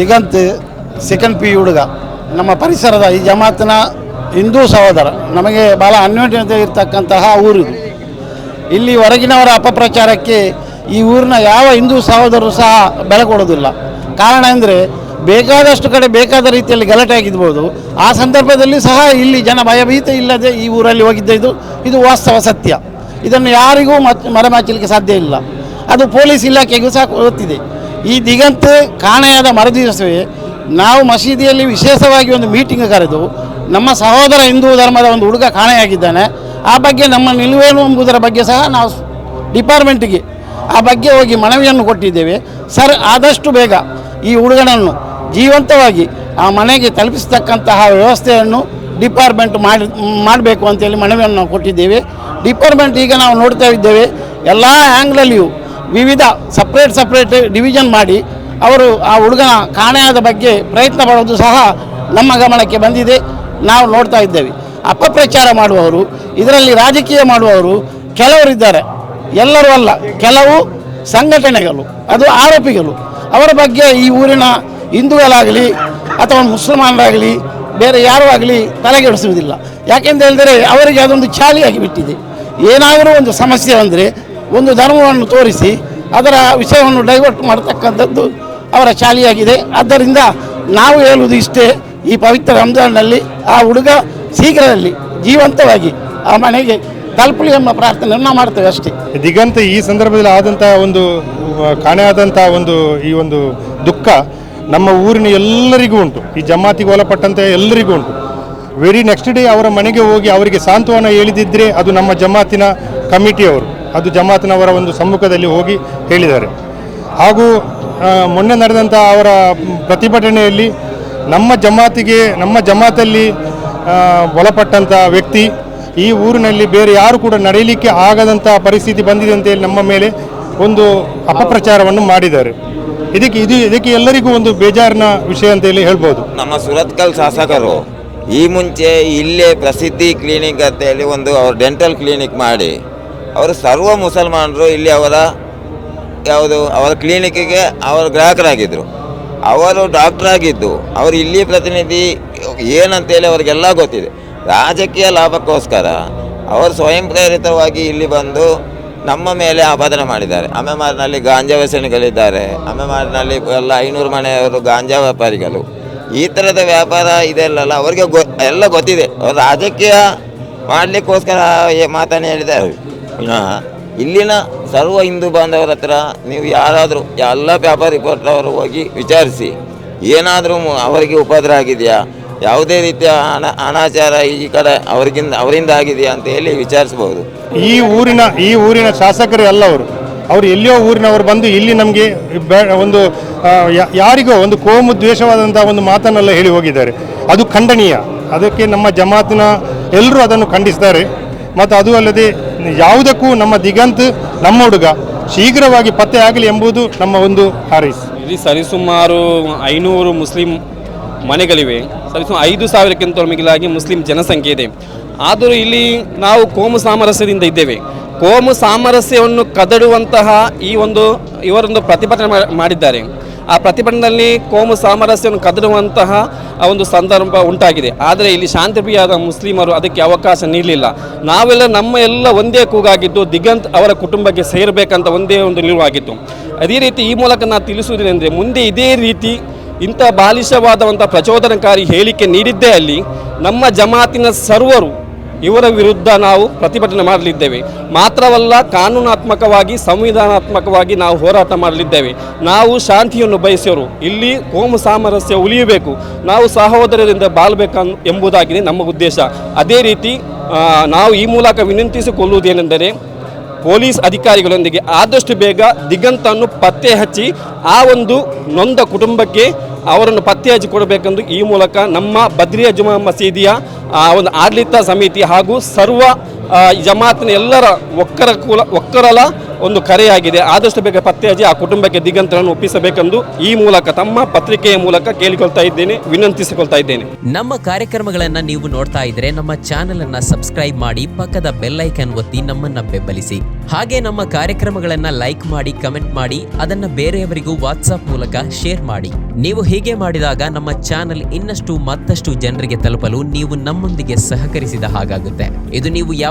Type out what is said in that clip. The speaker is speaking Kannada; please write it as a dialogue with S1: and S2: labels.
S1: ದಿಗಂತ್ ಸೆಕೆಂಡ್ ಪಿ ಹುಡುಗ. ನಮ್ಮ ಪರಿಸರದ ಈ ಜಮಾತಿನ ಹಿಂದೂ ಸಹೋದರ. ನಮಗೆ ಭಾಳ ಅನ್ಯೋನ್ಯತೆ ಇರತಕ್ಕಂತಹ ಊರಿದು ಇಲ್ಲಿ ಹೊರಗಿನವರ ಅಪಪ್ರಚಾರಕ್ಕೆ ಈ ಊರಿನ ಯಾವ ಹಿಂದೂ ಸಹೋದರರು ಸಹ ಬೆಲೆ ಕೊಡೋದಿಲ್ಲ ಕಾರಣ ಅಂದರೆ ಬೇಕಾದಷ್ಟು ಕಡೆ ಬೇಕಾದ ರೀತಿಯಲ್ಲಿ ಗಲಾಟೆ ಆಗಿರ್ಬೋದು. ಆ ಸಂದರ್ಭದಲ್ಲಿ ಸಹ ಇಲ್ಲಿ ಜನ ಭಯಭೀತೆ ಇಲ್ಲದೆ ಈ ಊರಲ್ಲಿ ಹೋಗಿದ್ದ ಇದು. ಇದು ವಾಸ್ತವ ಸತ್ಯ. ಇದನ್ನು ಯಾರಿಗೂ ಮತ್ ಮರೆಮಾಚಲಿಕ್ಕೆ ಸಾಧ್ಯ ಇಲ್ಲ. ಅದು ಪೊಲೀಸ್ ಇಲಾಖೆಗೂ ಸಹ ಗೊತ್ತಿದೆ. ಈ ದಿಗಂತ ಕಾಣೆಯಾದ ಮರುದಿವಸವೇ ನಾವು ಮಸೀದಿಯಲ್ಲಿ ವಿಶೇಷವಾಗಿ ಒಂದು ಮೀಟಿಂಗ್ ಕರೆದು ನಮ್ಮ ಸಹೋದರ ಹಿಂದೂ ಧರ್ಮದ ಒಂದು ಹುಡುಗ ಕಾಣೆಯಾಗಿದ್ದಾನೆ. ಆ ಬಗ್ಗೆ ನಮ್ಮ ನಿಲುವೇನು ಎಂಬುದರ ಬಗ್ಗೆ ಸಹ ನಾವು ಡಿಪಾರ್ಟ್ಮೆಂಟಿಗೆ ಆ ಬಗ್ಗೆ ಹೋಗಿ ಮನವಿಯನ್ನು ಕೊಟ್ಟಿದ್ದೇವೆ. ಸರ್, ಆದಷ್ಟು ಬೇಗ ಈ ಹುಡುಗನನ್ನು ಜೀವಂತವಾಗಿ ಆ ಮನೆಗೆ ತಲುಪಿಸ್ತಕ್ಕಂತಹ ವ್ಯವಸ್ಥೆಯನ್ನು ಡಿಪಾರ್ಟ್ಮೆಂಟ್ ಮಾಡಿ, ಮಾಡಬೇಕು ಅಂತೇಳಿ ಮನವಿಯನ್ನು ನಾವು ಕೊಟ್ಟಿದ್ದೇವೆ. ಡಿಪಾರ್ಟ್ಮೆಂಟ್ ಈಗ ನಾವು ನೋಡ್ತಾ ಇದ್ದೇವೆ. ಎಲ್ಲ ಆ್ಯಂಗ್ಲಲ್ಲಿಯೂ ವಿವಿಧ ಸಪ್ರೇಟ್ ಸಪ್ರೇಟ್ ಡಿವಿಷನ್ ಮಾಡಿ ಅವರು ಆ ಹುಡುಗನ ಕಾಣೆಯಾದ ಬಗ್ಗೆ ಪ್ರಯತ್ನ ಪಡೋದು ಸಹ ನಮ್ಮ ಗಮನಕ್ಕೆ ಬಂದಿದೆ. ನಾವು ನೋಡ್ತಾ ಇದ್ದೇವೆ. ಅಪಪ್ರಚಾರ ಮಾಡುವವರು, ಇದರಲ್ಲಿ ರಾಜಕೀಯ ಮಾಡುವವರು ಕೆಲವರಿದ್ದಾರೆ ಎಲ್ಲರೂ ಅಲ್ಲ, ಕೆಲವು ಸಂಘಟನೆಗಳು, ಅದು ಆರೋಪಿಗಳು. ಅವರ ಬಗ್ಗೆ ಈ ಊರಿನ ಹಿಂದೂಗಳಾಗಲಿ ಅಥವಾ ಮುಸಲ್ಮಾನರಾಗಲಿ ಬೇರೆ ಯಾರೂ ಆಗಲಿ ತಲೆಗೆಡಿಸುವುದಿಲ್ಲ ಯಾಕೆಂತ ಹೇಳಿದರೆ ಅವರಿಗೆ ಅದೊಂದು ಚಾಲಿಯಾಗಿ ಬಿಟ್ಟಿದೆ. ಏನಾದರೂ ಒಂದು ಸಮಸ್ಯೆ ಅಂದರೆ ಒಂದು ಧರ್ಮವನ್ನು ತೋರಿಸಿ ಅದರ ವಿಷಯವನ್ನು ಡೈವರ್ಟ್ ಮಾಡತಕ್ಕಂಥದ್ದು ಅವರ ಶಾಲೆಯಾಗಿದೆ. ಆದ್ದರಿಂದ ನಾವು ಹೇಳುವುದು ಇಷ್ಟೇ, ಈ ಪವಿತ್ರ ರಂಜಾನ್ನಲ್ಲಿ ಆ ಹುಡುಗ ಶೀಘ್ರದಲ್ಲಿ ಜೀವಂತವಾಗಿ ಆ ಮನೆಗೆ ತಲುಪಲಿ ಎಂಬ ಪ್ರಾರ್ಥನೆಯನ್ನು ಮಾಡ್ತೇವೆ ಅಷ್ಟೇ.
S2: ದಿಗಂತ ಈ ಸಂದರ್ಭದಲ್ಲಿ ಆದಂತಹ ಒಂದು ಕಾಣೆಯಾದಂತಹ ಒಂದು, ಈ ಒಂದು ದುಃಖ ನಮ್ಮ ಊರಿನ ಎಲ್ಲರಿಗೂ ಉಂಟು. ಈ ಜಮಾತಿಗೆ ಒಳಪಟ್ಟಂತೆ ಎಲ್ಲರಿಗೂ ಉಂಟು. ವೆರಿ ನೆಕ್ಸ್ಟ್ ಡೇ ಅವರ ಮನೆಗೆ ಹೋಗಿ ಅವರಿಗೆ ಸಾಂತ್ವನ ಹೇಳಿದಿದ್ದರೆ ಅದು ನಮ್ಮ ಜಮಾತಿನ ಕಮಿಟಿಯವರು. ಅದು ಜಮಾತ್ನವರ ಒಂದು ಸಮ್ಮುಖದಲ್ಲಿ ಹೋಗಿ ಹೇಳಿದ್ದಾರೆ. ಹಾಗೂ ಮೊನ್ನೆ ನಡೆದಂಥ ಅವರ ಪ್ರತಿಭಟನೆಯಲ್ಲಿ ನಮ್ಮ ಜಮಾತಿಗೆ, ನಮ್ಮ ಜಮಾತಲ್ಲಿ ಒಳಪಟ್ಟಂಥ ವ್ಯಕ್ತಿ, ಈ ಊರಿನಲ್ಲಿ ಬೇರೆ ಯಾರು ಕೂಡ ನಡೆಯಲಿಕ್ಕೆ ಆಗದಂಥ ಪರಿಸ್ಥಿತಿ ಬಂದಿದೆ ಅಂತೇಳಿ ನಮ್ಮ ಮೇಲೆ ಒಂದು ಅಪಪ್ರಚಾರವನ್ನು ಮಾಡಿದ್ದಾರೆ. ಇದಕ್ಕೆ, ಇದು, ಇದಕ್ಕೆ ಎಲ್ಲರಿಗೂ ಒಂದು ಬೇಜಾರಿನ ವಿಷಯ ಅಂತೇಳಿ ಹೇಳ್ಬೋದು.
S3: ನಮ್ಮ ಸುರತ್ಕಲ್ ಶಾಸಕರು ಈ ಮುಂಚೆ ಇಲ್ಲೇ ಪ್ರಸಿದ್ಧಿ ಕ್ಲಿನಿಕ್ ಅಂತೇಳಿ ಒಂದು ಅವ್ರ ಡೆಂಟಲ್ ಕ್ಲಿನಿಕ್ ಮಾಡಿ ಅವರು ಸರ್ವ ಮುಸಲ್ಮಾನರು ಇಲ್ಲಿ ಅವರ ಯಾವುದು, ಅವರ ಕ್ಲಿನಿಕ್ಕಿಗೆ ಅವರು ಗ್ರಾಹಕರಾಗಿದ್ದರು ಅವರು ಡಾಕ್ಟರ್ ಆಗಿದ್ದು, ಅವರು ಇಲ್ಲಿ ಪ್ರತಿನಿಧಿ ಏನಂತೇಳಿ ಅವರಿಗೆಲ್ಲ ಗೊತ್ತಿದೆ. ರಾಜಕೀಯ ಲಾಭಕ್ಕೋಸ್ಕರ ಅವರು ಸ್ವಯಂ ಪ್ರೇರಿತವಾಗಿ ಇಲ್ಲಿ ಬಂದು ನಮ್ಮ ಮೇಲೆ ಆಪಾದನೆ ಮಾಡಿದ್ದಾರೆ. ಅಮೆಮಾರಿನಲ್ಲಿ ಗಾಂಜಾ ವ್ಯಸನಿಗಳಿದ್ದಾರೆ. ಅಮೆಮಾರಿನಲ್ಲಿ ಎಲ್ಲ ಐನೂರು ಮನೆಯವರು ಗಾಂಜಾ ವ್ಯಾಪಾರಿಗಳು. ಈ ಥರದ ವ್ಯಾಪಾರ ಇದೆಲ್ಲ ಅವರಿಗೆ ಗೊ ಎಲ್ಲ ಗೊತ್ತಿದೆ. ಅವರು ರಾಜಕೀಯ ಮಾಡಲಿಕ್ಕೋಸ್ಕರ ಮಾತನ್ನು ಹೇಳಿದ್ದಾರೆ. ಪುನಃ ಇಲ್ಲಿನ ಸರ್ವ ಹಿಂದೂ ಬಾಂಧವರ ಹತ್ರ ನೀವು ಯಾರಾದರೂ, ಎಲ್ಲ ವ್ಯಾಪಾರಿ ಅವರು ಹೋಗಿ ವಿಚಾರಿಸಿ. ಏನಾದರೂ ಅವರಿಗೆ ಉಪದ್ರ ಆಗಿದೆಯಾ? ಯಾವುದೇ ರೀತಿಯ ಅನ, ಅನಾಚಾರ ಈ ಕಡೆ ಅವರಿಗಿಂದ, ಅವರಿಂದ ಆಗಿದೆಯಾ ಅಂತ ಹೇಳಿ ವಿಚಾರಿಸಬಹುದು
S2: ಈ ಊರಿನ ಈ ಊರಿನ ಶಾಸಕರು ಅಲ್ಲ ಅವರು. ಅವರು ಎಲ್ಲಿಯೋ ಊರಿನವರು ಬಂದು ಇಲ್ಲಿ ನಮಗೆ ಒಂದು ಯಾರಿಗೋ ಒಂದು ಕೋಮು ದ್ವೇಷವಾದಂಥ ಒಂದು ಮಾತನ್ನೆಲ್ಲ ಹೇಳಿ ಹೋಗಿದ್ದಾರೆ. ಅದು ಖಂಡನೀಯ. ಅದಕ್ಕೆ ನಮ್ಮ ಜಮಾತಿನ ಎಲ್ಲರೂ ಅದನ್ನು ಖಂಡಿಸ್ತಾರೆ. ಮತ್ತು ಅದು ಅಲ್ಲದೆ ಯಾವುದಕ್ಕೂ ನಮ್ಮ ದಿಗಂತ್, ನಮ್ಮ ಹುಡುಗ ಶೀಘ್ರವಾಗಿ ಪತ್ತೆ ಆಗಲಿ ಎಂಬುದು ನಮ್ಮ ಒಂದು ಹಾರೈಸ್
S4: ಇಲ್ಲಿ ಸರಿಸುಮಾರು ಐನೂರು ಮುಸ್ಲಿಂ ಮನೆಗಳಿವೆ. ಸರಿಸುಮಾರು ಐದು ಸಾವಿರಕ್ಕಿಂತ ಮಿಗಿಲಾಗಿ ಮುಸ್ಲಿಂ ಜನಸಂಖ್ಯೆ ಇದೆ. ಆದರೂ ಇಲ್ಲಿ ನಾವು ಕೋಮು ಸಾಮರಸ್ಯದಿಂದ ಇದ್ದೇವೆ. ಕೋಮು ಸಾಮರಸ್ಯವನ್ನು ಕದಡುವಂತಹ ಈ ಒಂದು ಇವರೊಂದು ಪ್ರತಿಭಟನೆ ಮಾಡಿದ್ದಾರೆ. ಆ ಪ್ರತಿಭಟನೆಯಲ್ಲಿ ಕೋಮು ಸಾಮರಸ್ಯವನ್ನು ಕದಡುವಂತಹ ಒಂದು ಸಂದರ್ಭ ಉಂಟಾಗಿದೆ. ಆದರೆ ಇಲ್ಲಿ ಶಾಂತಿಪ್ರಿಯಾದ ಮುಸ್ಲಿಮರು ಅದಕ್ಕೆ ಅವಕಾಶ ನೀಡಲಿಲ್ಲ. ನಾವೆಲ್ಲ ನಮ್ಮ ಎಲ್ಲ ಒಂದೇ ಕೂಗಾಗಿದ್ದು ದಿಗಂತ್ ಅವರ ಕುಟುಂಬಕ್ಕೆ ಸೇರಬೇಕಂತ ಒಂದೇ ಒಂದು ನಿಲುವಾಗಿತ್ತು. ಅದೇ ರೀತಿ ಈ ಮೂಲಕ ನಾನು ತಿಳಿಸುವುದೇನೆಂದರೆ ಮುಂದೆ ಇದೇ ರೀತಿ ಇಂಥ ಬಾಲಿಶವಾದಂಥ ಪ್ರಚೋದನಕಾರಿ ಹೇಳಿಕೆ ನೀಡಿದ್ದೇ ಅಲ್ಲಿ ನಮ್ಮ ಜಮಾತಿನ ಸರ್ವರು ಇವರ ವಿರುದ್ಧ ನಾವು ಪ್ರತಿಭಟನೆ ಮಾಡಲಿದ್ದೇವೆ. ಮಾತ್ರವಲ್ಲ ಕಾನೂನಾತ್ಮಕವಾಗಿ, ಸಂವಿಧಾನಾತ್ಮಕವಾಗಿ ನಾವು ಹೋರಾಟ ಮಾಡಲಿದ್ದೇವೆ. ನಾವು ಶಾಂತಿಯನ್ನು ಬಯಸಿದರು ಇಲ್ಲಿ ಕೋಮು ಸಾಮರಸ್ಯ ಉಳಿಯಬೇಕು. ನಾವು ಸಹೋದರರಿಂದ ಬಾಳ್ಬೇಕು ಎಂಬುದಾಗಿದೆ ನಮ್ಮ ಉದ್ದೇಶ. ಅದೇ ರೀತಿ ನಾವು ಈ ಮೂಲಕ ವಿನಂತಿಸಿಕೊಳ್ಳುವುದೇನೆಂದರೆ ಪೊಲೀಸ್ ಅಧಿಕಾರಿಗಳೊಂದಿಗೆ ಆದಷ್ಟು ಬೇಗ ದಿಗಂತನ್ನು ಪತ್ತೆ ಹಚ್ಚಿ ಆ ಒಂದು ನೊಂದ ಕುಟುಂಬಕ್ಕೆ ಅವರನ್ನು ಪತ್ತೆ ಹಚ್ಚಿ ಕೊಡಬೇಕೆಂದು ಈ ಮೂಲಕ ನಮ್ಮ ಬದ್ರಿಯ ಜುಮಾ ಮಸೀದಿಯ, ಆ ಒಂದು ಆಡಳಿತ ಸಮಿತಿ ಹಾಗೂ ಸರ್ವ ಜಮಾತಿನ ಎಲ್ಲರ ಒಕ್ಕರ ಕುಲ ಒಕ್ಕರಲ ಒಂದು ಕರೆಯಾಗಿದೆ. ಆದಷ್ಟು ಬೇಗ ಪತ್ತೆ ಹಚ್ಚಿ ಆ ಕುಟುಂಬಕ್ಕೆ ದಿಗಂತರನ್ನು ಒಪ್ಪಿಸಬೇಕೆಂದು ಈ ಮೂಲಕ ತಮ್ಮ ಪತ್ರಿಕೆಯ ಮೂಲಕ ಕೇಳಿಕೊಳ್ತಾ ಇದ್ದೇನೆ, ವಿನಂತಿಸಿಕೊಳ್ತಾ ಇದ್ದೇನೆ.
S5: ನಮ್ಮ ಕಾರ್ಯಕ್ರಮಗಳನ್ನ ನೀವು ನೋಡ್ತಾ ಇದ್ರೆ ನಮ್ಮ ಚಾನೆಲ್ ಅನ್ನ ಸಬ್ಸ್ಕ್ರೈಬ್ ಮಾಡಿ, ಪಕ್ಕದ ಬೆಲ್ ಐಕನ್ ಒತ್ತಿ ನಮ್ಮನ್ನ ಬೆಂಬಲಿಸಿ. ಹಾಗೆ ನಮ್ಮ ಕಾರ್ಯಕ್ರಮಗಳನ್ನ ಲೈಕ್ ಮಾಡಿ, ಕಮೆಂಟ್ ಮಾಡಿ, ಅದನ್ನ ಬೇರೆಯವರಿಗೂ ವಾಟ್ಸ್ಆಪ್ ಮೂಲಕ ಶೇರ್ ಮಾಡಿ. ನೀವು ಹೀಗೆ ಮಾಡಿದಾಗ ನಮ್ಮ ಚಾನೆಲ್ ಇನ್ನಷ್ಟು ಮತ್ತಷ್ಟು ಜನರಿಗೆ ತಲುಪಲು ನೀವು ನಮ್ಮೊಂದಿಗೆ ಸಹಕರಿಸಿದ ಹಾಗಾಗುತ್ತೆ. ಇದು ನೀವು